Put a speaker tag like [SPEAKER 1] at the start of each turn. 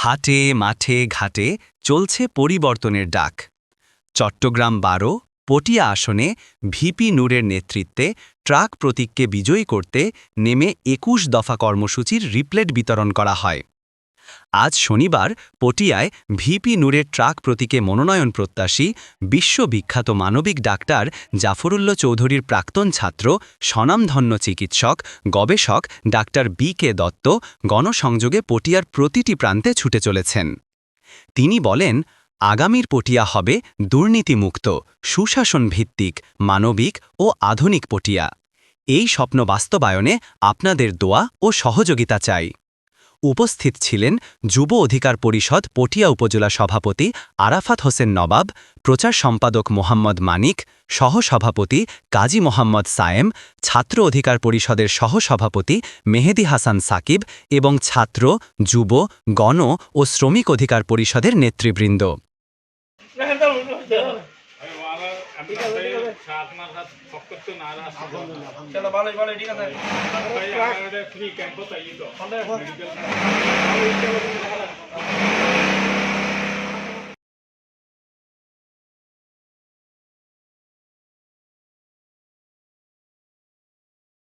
[SPEAKER 1] হাটে, মাঠে, ঘাটে চলছে পরিবর্তনের ডাক। চট্টগ্রাম বারো, পটিয়া আসনে ভিপি নূরের নেতৃত্বে ট্রাক প্রতীককে বিজয়ী করতে নেমে একুশ দফা কর্মসূচির রিপ্লেট বিতরণ করা হয়। আজ শনিবার পটিয়ায় ভিপি নূরের ট্রাক প্রতীকে মনোনয়ন প্রত্যাশী বিশ্ববিখ্যাত মানবিক ডাক্তার জাফরুল্লাহ চৌধুরীর প্রাক্তন ছাত্র, স্বনামধন্য চিকিৎসক, গবেষক ডাক্তার বি কে দত্ত গণসংযোগে পটিয়ার প্রতিটি প্রান্তে ছুটে চলেছেন। তিনি বলেন, আগামীর পটিয়া হবে দুর্নীতিমুক্ত সুশাসন ভিত্তিক মানবিক ও আধুনিক পটিয়া। এই স্বপ্ন বাস্তবায়নে আপনাদের দোয়া ও সহযোগিতা চাই। উপস্থিত ছিলেন যুব অধিকার পরিষদ পটিয়া উপজেলা সভাপতি আরাফাত হোসেন নবাব, প্রচার সম্পাদক মোহাম্মদ মানিক, সহসভাপতি কাজী মোহাম্মদ সায়েম, ছাত্র অধিকার পরিষদের সহসভাপতি মেহেদি হাসান সাকিব এবং ছাত্র, যুব, গণ ও শ্রমিক অধিকার পরিষদের নেতৃবৃন্দ।
[SPEAKER 2] চলো ভালোই ভালোই ঠিক আছে।
[SPEAKER 3] ফ্রি ক্যাম্প তো